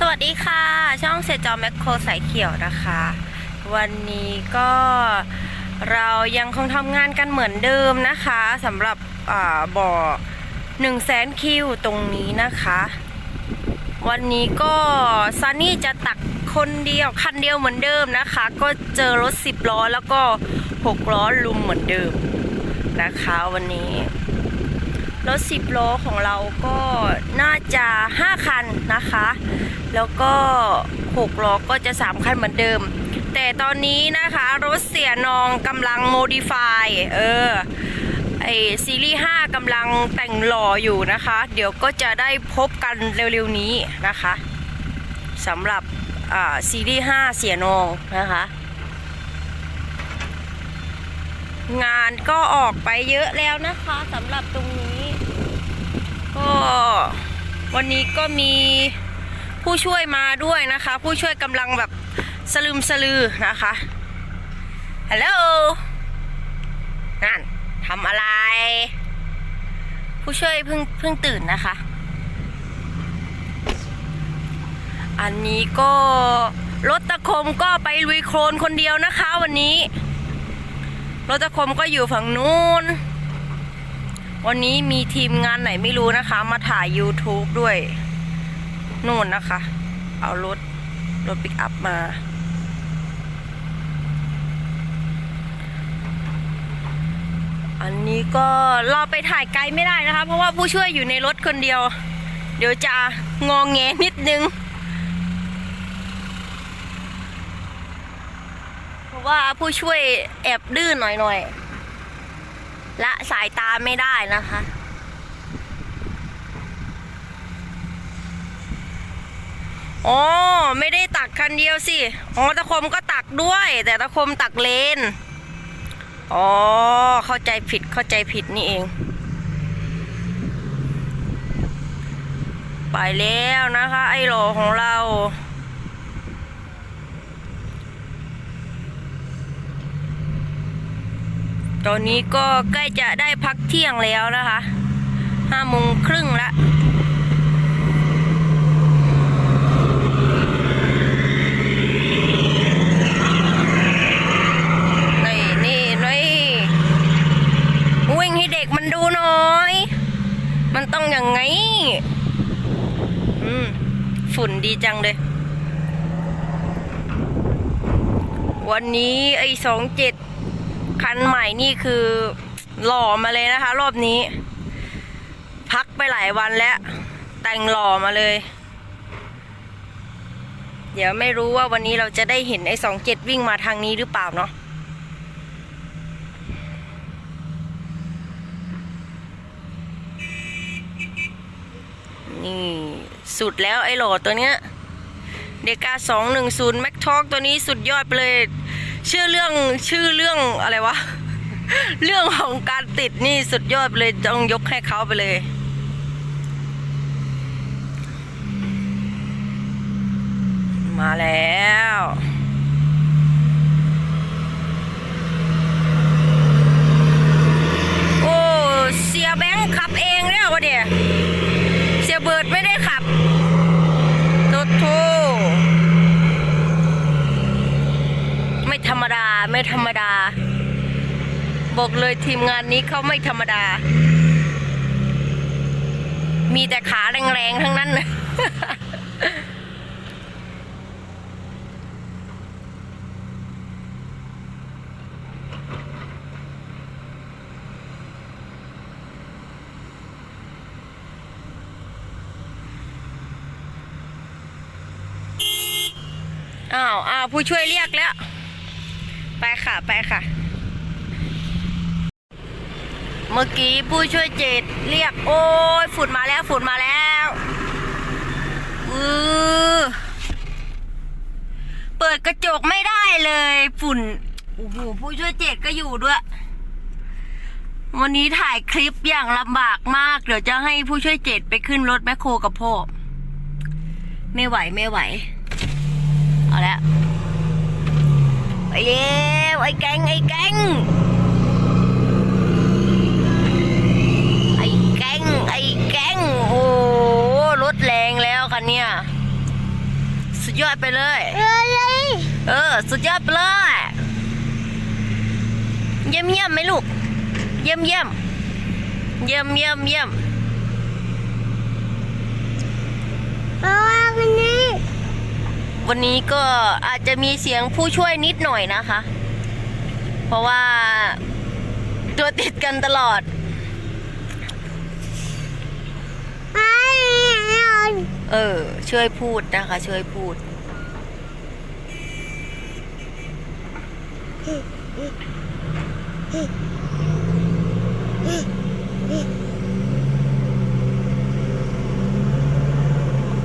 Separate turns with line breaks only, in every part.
สวัสดีค่ะ ช่องเซจอแมคโครสายเขียวนะคะ วันนี้ก็เรายังคงทำงานกันเหมือนเดิมนะคะสำหรับบ่อ1 0 0 0 0แสนคิวตรงนี้นะคะ วันนี้ก็ซันนี่จะตักคนเดียวคันเดียวเหมือนเดิมนะคะ ก็เจอรถ10ล้อแล้วก็6ล้อลุมเหมือนเดิมนะคะ วันนี้ รถ 10 ล้อของเราก็น่าจะ 5 คันนะคะ แล้วก็ 6 ล้อก็จะ 3 คันเหมือนเดิม แต่ตอนนี้นะคะรถเสียนองกำลังโมดิฟายเออไอซีรีส์ 5กำลังแต่งหล่ออยู่นะคะ เดี๋ยวก็จะได้พบกันเร็วๆนี้นะคะสำหรับอ่าซีรีส์ 5 เสียนองนะคะงานก็ออกไปเยอะแล้วนะคะสำหรับตรงนี้ ก็วันนี้ก็มีผู้ช่วยมาด้วยนะคะ ผู้ช่วยกำลังแบบสลืมสลือนะคะฮัลโหลนั่นทำอะไร ผู้ช่วยเพิ่งเพิ่งตื่นนะคะ อันนี้ก็รถตะคมก็ไปลุยโคลนคนเดียวนะคะวันนี้รถตะคมก็อยู่ฝั่งนู้น วันนี้มีทีมงานไหนไม่รู้นะคะ มาถ่าย YouTube ด้วยนู่นนะคะ เอารถ รถปิกอัพมา อันนี้ก็เราไปถ่ายไกลไม่ได้นะคะ เพราะว่าผู้ช่วยอยู่ในรถคนเดียว เดี๋ยวจะงองแงนิดนึง เพราะว่าผู้ช่วยแอบดื้อหน่อยๆ ละสายตาไม่ได้นะคะอ๋อไม่ได้ตักคันเดียวสิอ๋อตะคมก็ตักด้วย แต่ตะคมตักเลนอ๋อเข้าใจผิดเข้าใจผิดนี่เอง ไปแล้วนะคะ ไอ้หล่อของเรา ตอนนี้ก็ใกล้จะได้พักเที่ยงแล้วนะคะห้าโมงครึ่งละนี่นี่นี่วิ่งให้เด็กมันดูหน่อยมันต้องอย่างไง อืม ฝุ่นดีจังเลย วันนี้ไอ้สองเจ็ด คันใหม่นี่คือหล่อมาเลยนะคะ รอบนี้ พักไปหลายวันแล้ว แต่งหล่อมาเลย เดี๋ยวไม่รู้ว่าวันนี้เราจะได้เห็นไอ้สองเจ็ดวิ่งมาทางนี้หรือเปล่าเนาะนี่ สุดแล้วไอ้หล่อตัวเนี้ยเดกาสองหนึ่งศูนย์แม็กทอกตัวนี้สุดยอดไปเลย ชื่อเรื่องชื่อเรื่องอะไรวะ เรื่องของการติดนี่สุดยอดไปเลยต้องยกให้เขาไปเลยมาแล้ว โอ้ เสียแบงค์ขับเองแล้ววะเดี๋ยเสียเบิร์ดไม่ได้ขับโตโท ไม่ธรรมดาไม่ธรรมดา บอกเลยทีมงานนี้เขาไม่ธรรมดา มีแต่ขาแรงๆทั้งนั้นเลยอ้าวอ้าวผู้ช่วยเรียกแล้ว ไปค่ะ ไปค่ะ เมื่อกี้ผู้ช่วยเจดเรียก โอ้ยฝุ่นมาแล้วฝุ่นมาแล้วอือเปิดกระจกไม่ได้เลย ฝุ่นโอ้โหผู้ช่วยเจดก็อยู่ด้วย วันนี้ถ่ายคลิปอย่างลำบากมาก เดี๋ยวจะให้ผู้ช่วยเจดไปขึ้นรถแมคโครกับพ่อไม่ไหวไม่ไหว เอาละไปเร็วไอ้แกงไอ้แกง แก๊งไอ้แก๊งโอ้รถแรงแล้วคันเนี้ยยอดไปเลย
เอ้ย
เออ สุดยอดไปเลย เยี่ยมเยี่ยมไหมลูก เยี่ยมเยี่ยมเยี่ยมเยี่ยมเยี่ยม
เอาว่ากันนี้
วันนี้ก็อาจจะมีเสียงผู้ช่วยนิดหน่อยนะคะ เพราะว่าตัวติดกันตลอด
ไอ้เอา
เออ ช่วยพูดนะคะ ช่วยพูด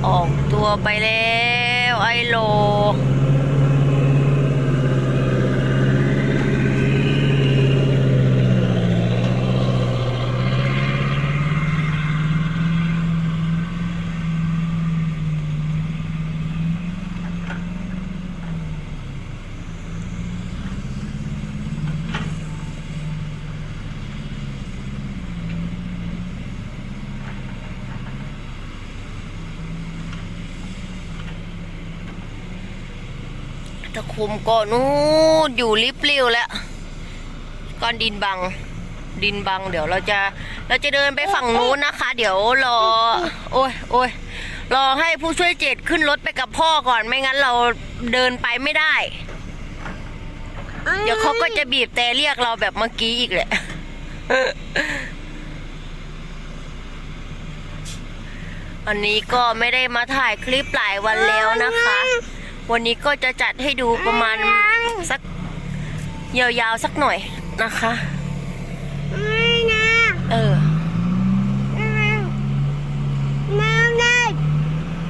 ออกตัวไปแล้ว ไอโล ตะคุมก็นู่นอยู่ริบเรียวแล้วก้อนดินบัง ดินบัง เดี๋ยวเราจะ เราจะเดินไปฝั่งนู้นนะคะ เดี๋ยวรอ โอ้ยโอ้ยรอให้ผู้ช่วยเจ็ดขึ้นรถไปกับพ่อก่อนไม่งั้นเราเดินไปไม่ได้ เดี๋ยวเขาก็จะบีบแต่เรียกเราแบบเมื่อกี้อีกแหละอันนี้ก็ไม่ได้มาถ่ายคลิปหลายวันแล้วนะคะ วันนี้ก็จะจัดให้ดูประมาณสักยาวๆสักหน่อยนะคะ
ไม่นะ
เออ
น้ำได้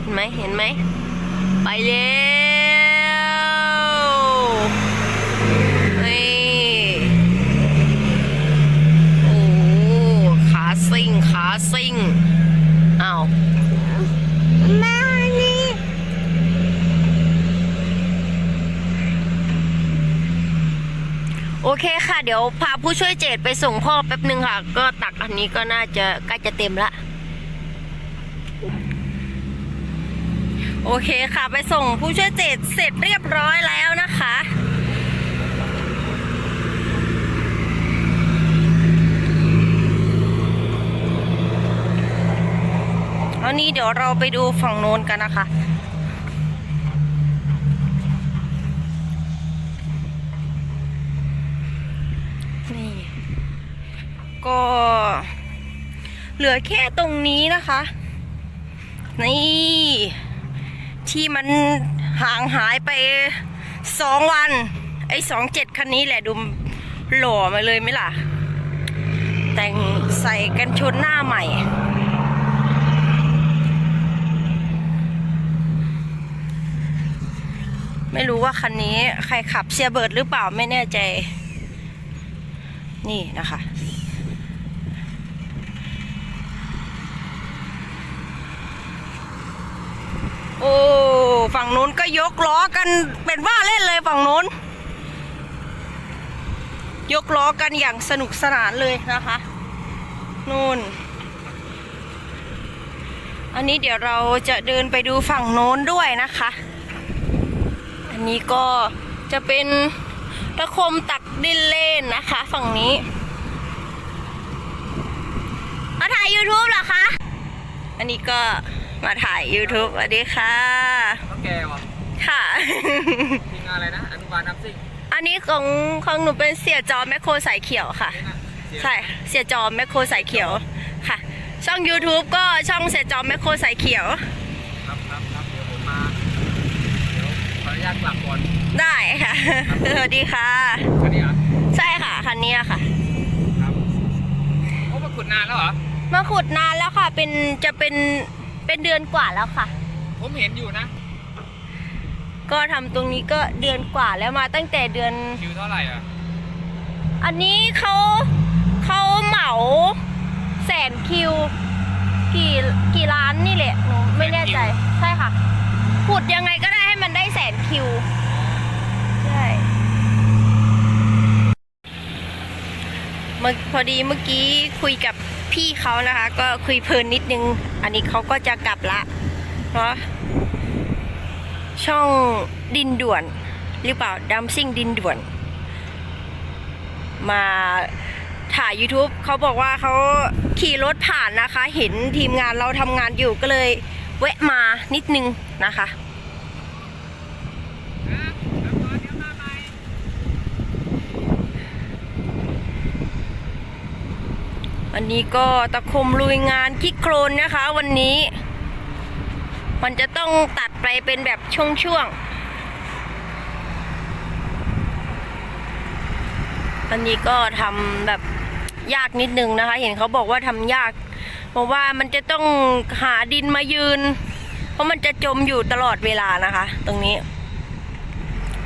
เห็นไหมเห็นไหม ไปแล้วนี่โอ้ขาซิ่ง ขาซิ่ง อ้าว
มานี่
โอเคค่ะ เดี๋ยวพาผู้ช่วยเจดไปส่งพ่อแป๊บหนึ่งค่ะ ก็ตักอันนี้ก็น่าจะใกล้จะเต็มละโอเคค่ะ ไปส่งผู้ช่วยเจดเสร็จเรียบร้อยแล้วนะคะอันนี้เดี๋ยวเราไปดูฝั่งโน้นกันนะคะ นี่ ก็ เหลือแค่ตรงนี้นะคะ นี่ ที่มันห่างหายไปสองวัน ไอ้สองเจ็ดคันนี้แหละดูหล่อมาเลยไหมล่ะ แต่งใส่กันชนหน้าใหม่ ไม่รู้ว่าคันนี้ใครขับเชียเบิร์ดหรือเปล่าไม่แน่ใจ นี่นะคะ โอ้ฝั่งนู้นก็ยกล้อกันเป็นว่าเล่นเลยฝั่งนู้น ยกล้อกันอย่างสนุกสนานเลยนะคะนู่น อันนี้เดี๋ยวเราจะเดินไปดูฝั่งโน้นด้วยนะคะ อันนี้ก็จะเป็นตะคมตักดินเล่นนะคะ ฝั่งนี้มาถ่าย YouTube เหรอคะ อันนี้ก็ มาถ่าย YouTube สวัสดีค่ะ
ต้องแกวะ
ค่ะ
ทีมงานอะไรนะอนุบาลน้ำซิ่ง
อันนี้ของของหนูเป็นเสียจอแมคโครสายเขียวค่ะ
นี่นะเสีย
ใช่ เสียจอแมคโครสายเขียวค่ะ ช่อง YouTube ก็ช่องเสียจอแมคโครสายเขียว
ครับครับครับเดี๋ยวผมมาเดี๋ยวขออนุญาตกลับก่อน
ได้ค่ะ สวัสดีค่ะ
คันนี้เหรอ
ใช่ค่ะ คันนี้ค่ะ
ครับโอ้มาขุดนานแล้วเหรอ
มาขุดนานแล้วค่ะ เป็นจะเป็น เป็นเดือนกว่าแล้วค่ะ
ผมเห็นอยู่นะ
ก็ทำตรงนี้ก็เดือนกว่าแล้วมาตั้งแต่เดือน
คิวเท่าไหร่อะ
อันนี้เขาเขาเหมาแสนคิว กี่กี่ล้านนี่แหละหนูไม่แน่ใจใช่ค่ะขุดยังไงก็ได้ให้มันได้แสนคิว ใช่เมื่อพอดีเมื่อกี้คุยกับพี่เขานะคะ ก็คุยเพลินนิดนึง อันนี้เขาก็จะกลับละเนาะช่องดินด่วน หรือเปล่าดัมซิ่งดินด่วน มาถ่าย YouTube เขาบอกว่าเขาขี่รถผ่านนะคะ เห็นทีมงานเราทำงานอยู่ก็เลยแวะมานิดนึงนะคะ วันนี้ก็ตะคมลุยงานคิกโครนนะคะ วันนี้ มันจะต้องตัดไปเป็นแบบช่วงๆวันนี้ก็ทำแบบยากนิดนึงนะคะ เห็นเขาบอกว่าทำยาก เพราะว่ามันจะต้องหาดินมายืน เพราะมันจะจมอยู่ตลอดเวลานะคะ ตรงนี้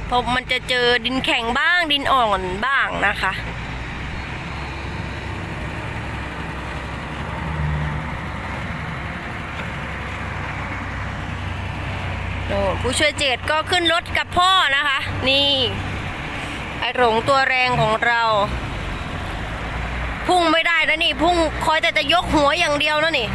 เพราะมันจะเจอดินแข็งบ้างดินอ่อนบ้างนะคะ ผู้ช่วยเจดก็ขึ้นรถกับพ่อนะคะ นี่ไอหลงตัวแรงของเรา พุ่งไม่ได้นะนี่ พุ่งคอยแต่จะยกหัวอย่างเดียวนะนี่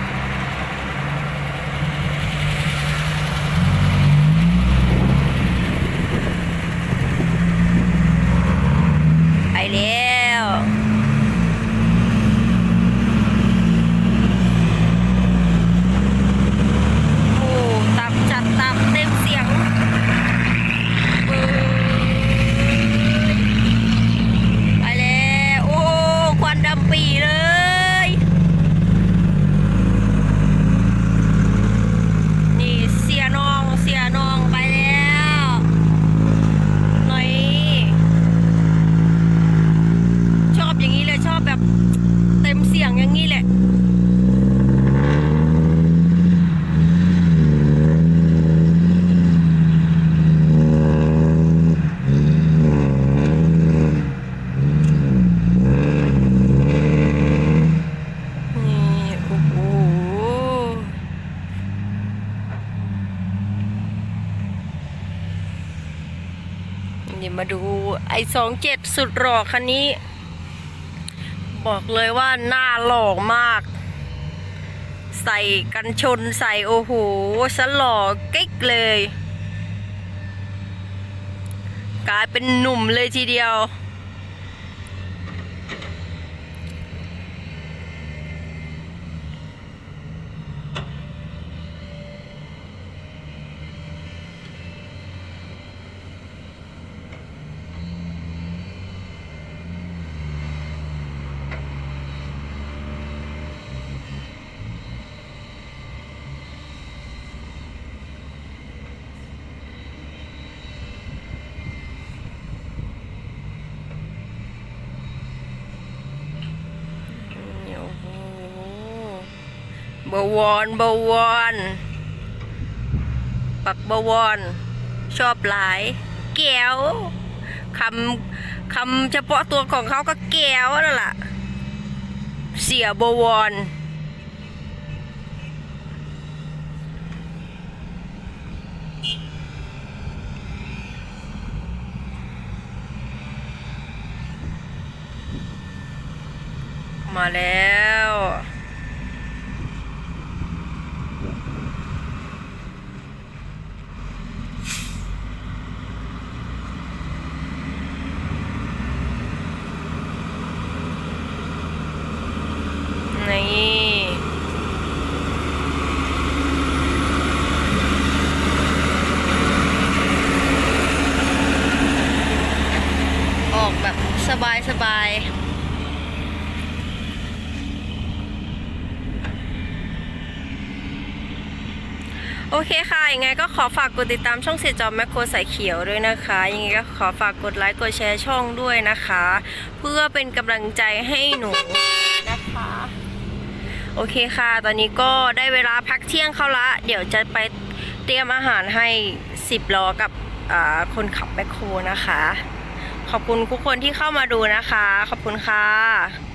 ไปแล้วโอ้ตับจัดตับเต็มเสียงเบิร์ดไปแล้ว โอ้ ควันดำปีเลย นี่เสียนอง เสียนองไปแล้วหน่อย ชอบอย่างนี้เลย ชอบแบบเต็มเสียงอย่างนี้แหละ นี่โอ้โหนี่มาดูไอ้ สองเจ็ดสุดหล่อคันนี้ บอกเลยว่าหน้าหล่อมาก ใส่กันชนใส่โอ้โหสหล่อกิ๊กเลย กลายเป็นหนุ่มเลยทีเดียว โอ้โห บวรบวร ปักบวร ชอบหลาย แก้วคำคำเฉพาะตัวของเขาก็แก้วนั่นแหละเสียบวรมาแล้ว นี่ ออกแบบสบายสบายๆ โอเคค่ะ ยังไงก็ขอฝากกดติดตามช่องเสียจอมแมคโครสายเขียวด้วยนะคะ ยังไงก็ขอฝากกดไลค์กดแชร์ช่องด้วยนะคะ เพื่อเป็นกำลังใจให้หนูนะคะ โอเคค่ะ ตอนนี้ก็ได้เวลาพักเที่ยงเข้าละ เดี๋ยวจะไปเตรียมอาหารให้ 10ล้อกับคนขับแมคโครนะคะ ขอบคุณทุกคนที่เข้ามาดูนะคะ ขอบคุณค่ะ